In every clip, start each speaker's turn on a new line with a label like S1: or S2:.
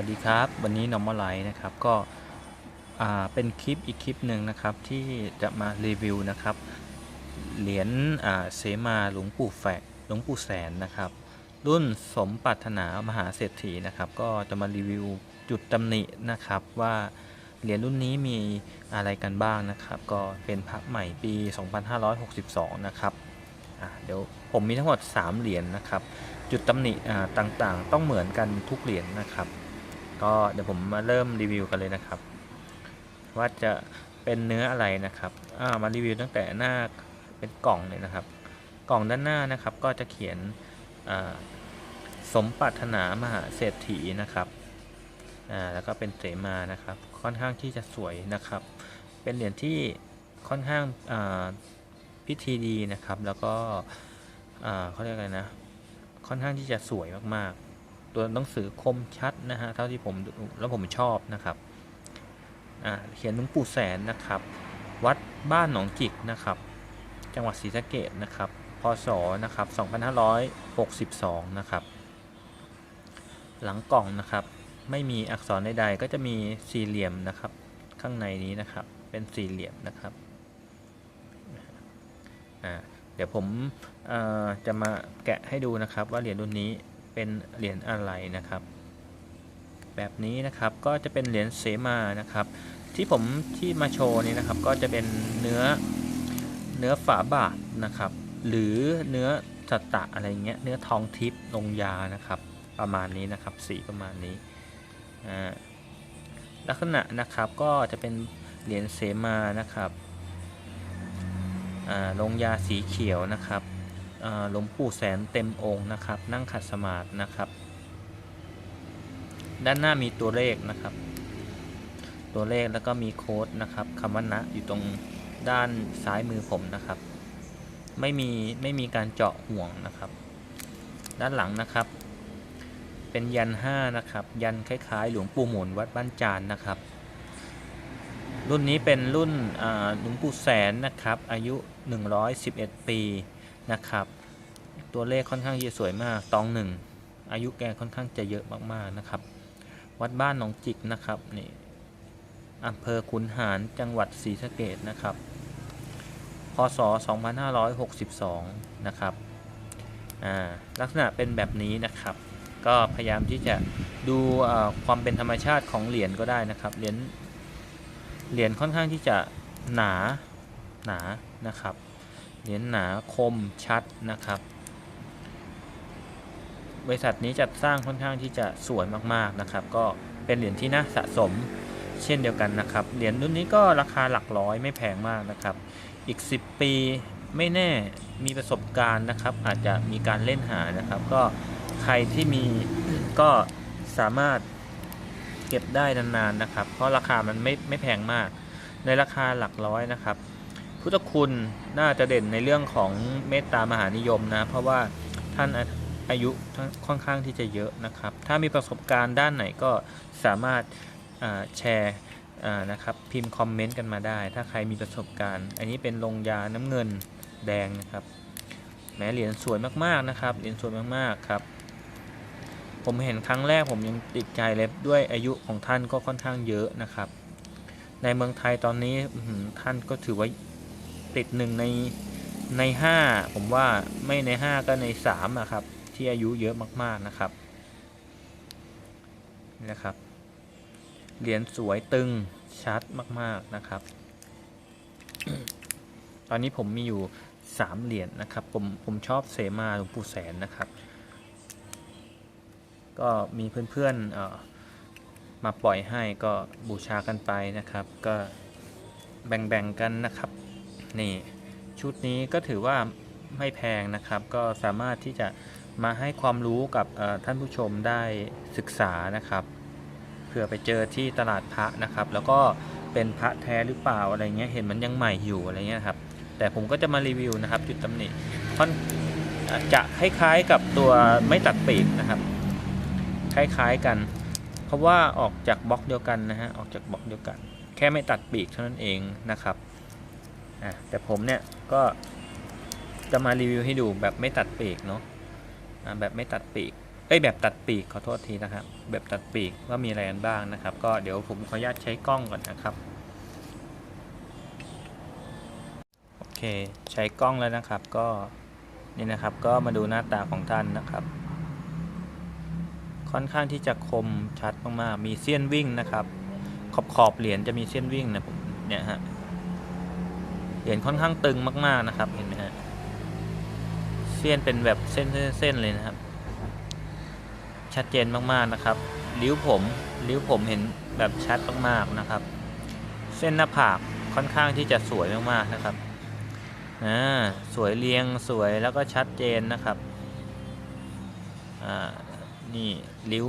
S1: วัสดีครับ วันนี้นอมอไลนะครับก็เป็นคลิปอีกคลิปหนึ่งนะครับที่จะมารีวิวนะครับเหรียญเสมาหลวงปู่แฝกหลวงปู่แสนนะครับ รุ่นสมปรารถนามหาเศรษฐีนะครับ ก็จะมารีวิวจุดตำหนินะครับว่าเหรียญรุ่นนี้มีอะไรกันบ้างนะครับ ก็เป็นพระใหม่ปี 2562 นะครับอะเดี๋ยวผมมีทั้งหมด 3 เหรียญนะครับ จุดตำหนิอ่าต่างๆ ต้องเหมือนกันทุกเหรียญนะครับ ก็เดี๋ยวผมมาเริ่มรีวิวกันเลยนะครับ ว่าจะเป็นเนื้ออะไรนะครับอ่ามารีวิวตั้งแต่หน้าเป็นกล่องเลยนะครับ กล่องด้านหน้านะครับก็จะเขียนอ่าสมปรารถนามหาเศรษฐีนะครับอ่าแล้วก็เป็นเสมานะครับ ค่อนข้างที่จะสวยนะครับ เป็นเหรียญที่ค่อนข้างอ่าพิธีดีนะครับ แล้วก็อ่าเขาเรียกอะไรนะ ค่อนข้างที่จะสวยมากๆ ตัวหนังสือคมชัดนะฮะเท่าที่ผมดูแล้วผมชอบนะครับเขียนหลวงปู่แสนนะครับ วัดบ้านหนองจิกนะครับ จังหวัดศรีสะเกดนะครับพศนะครับ2562นะครับ หลังกล่องนะครับ ไม่มีอักษรใดๆก็จะมีสี่เหลี่ยมนะครับ ข้างในนี้นะครับ เป็นสี่เหลี่ยมนะครับเดี๋ยวผมจะมาแกะให้ดูนะครับว่าเหรียญรุ่นนี้ เป็นเหรียญอะไรนะครับ แบบนี้นะครับก็จะเป็นเหรียญเสมานะครับ ที่ผมที่มาโชว์นี้นะครับก็จะเป็นเนื้อเนื้อฝาบาทนะครับ หรือเนื้อสัตตะอะไรเงี้ยเนื้อทองทิพย์ลงยานะครับ ประมาณนี้นะครับ สีประมาณนี้อ่าลักษณะนะครับก็จะเป็นเหรียญเสมานะครับอ่าลงยาสีเขียวนะครับ หลวงปู่แสนเต็มองค์นะครับ นั่งขัดสมาธินะครับ ด้านหน้ามีตัวเลขนะครับ ตัวเลขแล้วก็มีโค้ดนะครับคำว่านะอยู่ตรงด้านซ้ายมือผมนะครับ ไม่มีไม่มีการเจาะห่วงนะครับ ด้านหลังนะครับ เป็นยันห้านะครับ ยันคล้ายๆ หลวงปู่หมุนวัดบ้านจานนะครับรุ่นนี้เป็นรุ่นหลวงปู่แสนนะครับ อายุ 111 ปีนะครับ ตัวเลขค่อนข้างจะสวยมาก ตองหนึ่ง อายุแกค่อนข้างจะเยอะมากๆนะครับ วัดบ้านหนองจิกนะครับนี่อำเภอขุนหารจังหวัดศรีสะเกดนะครับ พศ 2562 นะครับอ่าลักษณะเป็นแบบนี้นะครับ ก็พยายามที่จะดูความเป็นธรรมชาติของเหรียญก็ได้นะครับ เหรียญ เหรียญค่อนข้างที่จะหนา หนา นะครับ เหรียญหนาคมชัดนะครับ บริษัทนี้จัดสร้างค่อนข้างที่จะสวยมากๆนะครับ ก็เป็นเหรียญที่น่าสะสมเช่นเดียวกันนะครับ เหรียญรุ่นนี้ก็ราคาหลักร้อยไม่แพงมากนะครับ อีก 10 ปีไม่แน่มีประสบการณ์นะครับ อาจจะมีการเล่นหานะครับ ก็ใครที่มีก็สามารถเก็บได้นานๆนะครับ เพราะราคามันไม่ไม่แพงมาก ในราคาหลักร้อยนะครับ พุทธคุณน่าจะเด่นในเรื่องของเมตตามหานิยมนะ เพราะว่าท่าน อายุค่อนข้างที่จะเยอะนะครับ ถ้ามีประสบการณ์ด้านไหนก็สามารถาแชร์นะครับพิมพ์คอมเมนต์กันมาได้ ถ้าใครมีประสบการณ์ อันนี้เป็นลงยาน้ำเงินแดงนะครับแม้เหรียญสวยมากๆนะครับเหรียญสวยมากๆครับ ผมเห็นครั้งแรกผมยังติดใจเลยด้วยอายุของท่านก็ค่อนข้างเยอะนะครับ ในเมืองไทยตอนนี้ท่านก็ถือว่าติดหนึ่งในในห้าผมว่าไม่ในห้าก็ในสามอะครับ ที่อายุเยอะมากๆนะครับนี่นะครับ เหรียญสวยตึงชัดมากๆนะครับ ตอนนี้ผมมีอยู่สามเหรียญนะครับ ผมผมชอบเสมาหลวงปู่แสนนะครับ ก็มีเพื่อนๆเอ่อมาปล่อยให้ก็บูชากันไปนะครับ ก็แบ่งๆกันนะครับ นี่ชุดนี้ก็ถือว่าไม่แพงนะครับ ก็สามารถที่จะ มาให้ความรู้กับท่านผู้ชมได้ศึกษานะครับเผื่อไปเจอที่ตลาดพระนะครับ แล้วก็เป็นพระแท้หรือเปล่าอะไรเงี้ยเห็นมันยังใหม่อยู่อะไรเงี้ยครับ แต่ผมก็จะมารีวิวนะครับ จุดตำหนิค่อนจะคล้ายๆกับตัวไม่ตัดปีกนะครับ คล้ายๆกัน เพราะว่าออกจากบล็อกเดียวกันนะฮะออกจากบล็อกเดียวกัน แค่ไม่ตัดปีกเท่านั้นเองนะครับแต่ผมเนี่ยก็จะมารีวิวให้ดูแบบไม่ตัดปีกเนาะ แบบไม่ตัดปีกเอ้ยแบบตัดปีกขอโทษทีนะครับ แบบตัดปีกว่ามีอะไรกันบ้างนะครับ ก็เดี๋ยวผมขออนุญาตใช้กล้องก่อนนะครับโอเคใช้กล้องแล้วนะครับ ก็นี่นะครับก็มาดูหน้าตาของท่านนะครับ ค่อนข้างที่จะคมชัดมากๆมีเส้นวิ่งนะครับ ขอบขอบเหรียญจะมีเส้นวิ่งนะผมเนี่ยฮะเหรียญค่อนข้างตึงมากๆนะครับเห็นไหมฮะ เส้นเป็นแบบเส้นเส้นๆเลยนะครับ ชัดเจนมากๆนะครับ ริ้วผมริ้วผมเห็นแบบชัดมากๆนะครับ เส้นหน้าผากค่อนข้างที่จะสวยมากๆนะครับอ่าสวยเรียงสวยแล้วก็ชัดเจนนะครับอ่านี่ริ้ว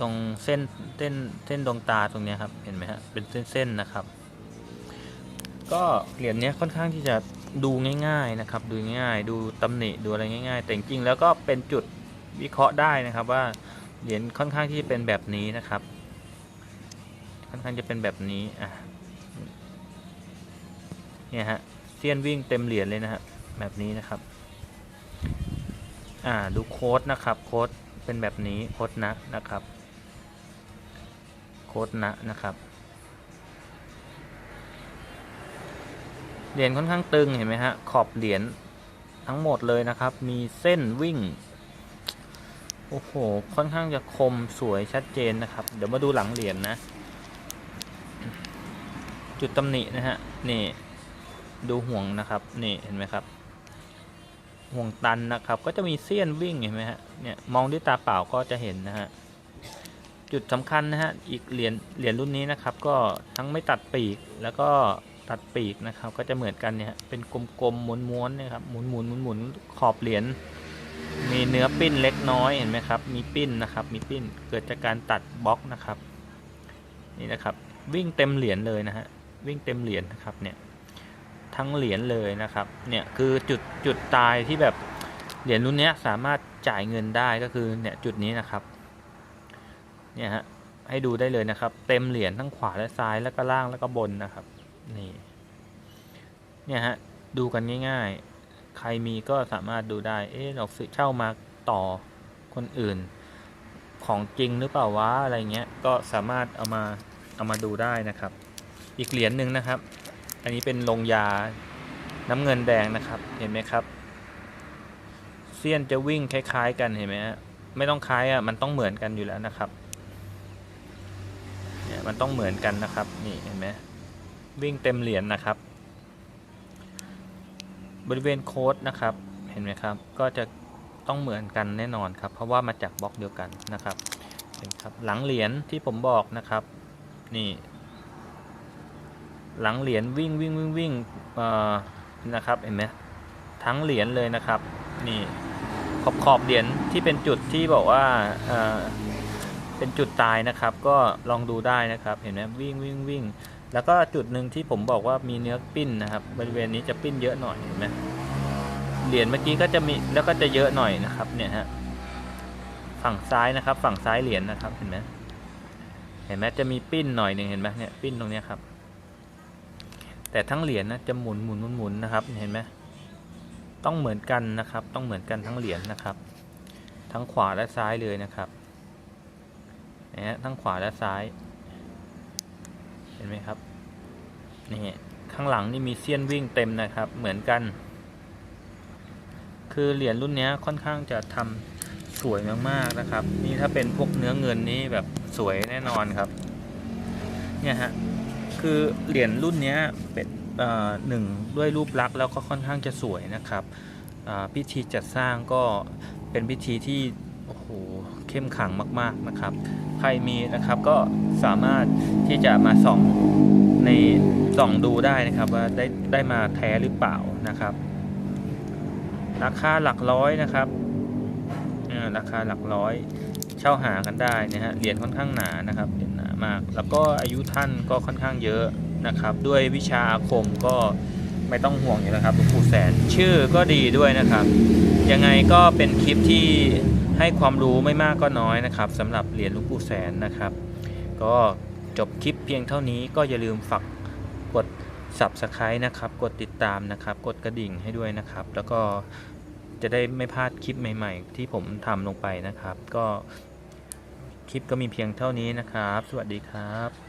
S1: ตรงเส้นเส้นเส้นดวงตาตรงนี้ครับเห็นไหมฮะเป็นเส้นๆนะครับ ก็เหรียญเนี้ยค่อนข้างที่จะ ดูง่ายๆนะครับ ดูง่ายๆ ดูตำหนิดูอะไรง่าย ๆ แต่จริงๆแล้วก็เป็นจุดวิเคราะห์ได้นะครับว่าเหรียญค่อนข้างที่จะเป็นแบบนี้นะครับ ค่อนข้างจะเป็นแบบนี้อะเนี่ยฮะเสี้ยนวิ่งเต็มเหรียญเลยนะฮะแบบนี้นะครับอ่าดูโค้ดนะครับโค้ดเป็นแบบนี้โค้ดนะนะครับโค้ดนะนะครับ เหรียญค่อนข้างตึงเห็นไหมฮะ ขอบเหรียญทั้งหมดเลยนะครับ มีเส้นวิ่ง โอ้โห ค่อนข้างจะคมสวยชัดเจนนะครับ เดี๋ยวมาดูหลังเหรียญนะจุดตำหนินะฮะ นี่ ดูห่วงนะครับ นี่เห็นไหมครับ ห่วงตันนะครับ ก็จะมีเส้นวิ่งเห็นไหมฮะ เนี่ยมองด้วยตาเปล่าก็จะเห็นนะฮะจุดสำคัญนะฮะ อีกเหรียญเหรียญรุ่นนี้นะครับ ก็ทั้งไม่ตัดปีกแล้วก็ ตัดปีกนะครับ ก็จะเหมือนกันเนี่ยเป็นกลมๆม้วนๆนี่ยครับหมุนๆหมุนๆนๆขอบเหรียญมีเนื้อปิ้นเล็กน้อยเห็นไหมครับ มีปิ้นนะครับ มีปิ้นเกิดจากการตัดบล็อกนะครับ นี่นะครับ วิ่งเต็มเหรียญเลยนะฮะวิ่งเต็มเหรียญนะครับเนี่ยทั้งเหรียญเลยนะครับเนี่ยคือจุดจุดตายที่แบบเหรียญรุ่นนี้สามารถจ่ายเงินได้ก็คือเนี่ยจุดนี้นะครับเนี่ยฮะให้ดูได้เลยนะครับ เต็มเหรียญทั้งขวาและซ้ายแล้วก็ล่างแล้วก็บนนะครับ นี่เนี่ยฮะดูกันง่ายๆ ใครมีก็สามารถดูได้ เอ๊ะเราซื้อเช่ามาต่อคนอื่น ของจริงหรือเปล่าวะอะไรเงี้ยก็สามารถเอามาเอามาดูได้นะครับ อีกเหรียญหนึ่งนะครับ อันนี้เป็นลงยาน้ำเงินแดงนะครับเห็นไหมครับเสี้ยนจะวิ่งคล้ายๆ กันเห็นไหมฮะไม่ต้องคล้ายอะมันต้องเหมือนกันอยู่แล้วนะครับเนี่ยมันต้องเหมือนกันนะครับ นี่เห็นไหม วิ่งเต็มเหรียญนะครับ บริเวณโค้ดนะครับเห็นไหมครับ ก็จะต้องเหมือนกันแน่นอนครับ เพราะว่ามาจากบล็อกเดียวกันนะครับเห็นครับหลังเหรียญที่ผมบอกนะครับนี่หลังเหรียญวิ่งวิ่งวิ่งวิ่งนะครับเห็นไหมทั้งเหรียญเลยนะครับนี่ขอบขอบเหรียญที่เป็นจุดที่บอกว่าเอ่อเป็นจุดตายนะครับ ก็ลองดูได้นะครับ เห็นไหมวิ่งวิ่งวิ่ง แล้วก็จุดหนึ่งที่ผมบอกว่ามีเนื้อปิ้นนะครับ บริเวณนี้จะปิ้นเยอะหน่อยเห็นไหมเหรียญเมื่อกี้ก็จะมีแล้วก็จะเยอะหน่อยนะครับ เนี่ยฮะฝั่งซ้ายนะครับ ฝั่งซ้ายเหรียญนะครับเห็นไหมเห็นไหมจะมีปิ้นหน่อยหนึ่งเห็นไหมเนี่ยปิ้นตรงนี้ครับ แต่ทั้งเหรียญนะจะหมุนหมุนหมุนหมุนนะครับ เห็นไหมต้องเหมือนกันนะครับ ต้องเหมือนกันทั้งเหรียญนะครับ ทั้งขวาและซ้ายเลยนะครับนะฮะทั้งขวาและซ้าย เห็นไหมครับนี่ข้างหลังนี่มีเสี้ยนวิ่งเต็มนะครับ เหมือนกัน คือเหรียญรุ่นนี้ค่อนข้างจะทำสวยมากๆนะครับ นี่ถ้าเป็นพวกเนื้อเงินนี่แบบสวยแน่นอนครับเนี่ยฮะคือเหรียญรุ่นนี้เป็นอ่อหนึ่งด้วยรูปลักษณ์แล้วก็ค่อนข้างจะสวยนะครับอ่าพิธีจัดสร้างก็เป็นพิธีที่โอ้โห เข้มขังมาก ๆนะครับ ใครมีนะครับก็สามารถที่จะมาส่องในส่องดูได้นะครับว่าได้ได้มาแท้หรือเปล่านะครับ ราคาหลักร้อยนะครับอ่าราคาหลักร้อยเช่าหากันได้นะฮะเหรียญค่อนข้างหนานะครับเหรียญหนามาก แล้วก็อายุท่านก็ค่อนข้างเยอะนะครับ ด้วยวิชาอาคมก็ ไม่ต้องห่วงอยู่แล้วครับหลวงปู่แสนชื่อก็ดีด้วยนะครับ ยังไงก็เป็นคลิปที่ให้ความรู้ไม่มากก็น้อยนะครับสำหรับเหรียญหลวงปู่แสนนะครับ ก็จบคลิปเพียงเท่านี้ก็อย่าลืมฝากกด subscribe นะครับ กดติดตามนะครับ กดกระดิ่งให้ด้วยนะครับ แล้วก็จะได้ไม่พลาดคลิปใหม่ ๆ ที่ผมทำลงไปนะครับ ก็คลิปก็มีเพียงเท่านี้นะครับ สวัสดีครับ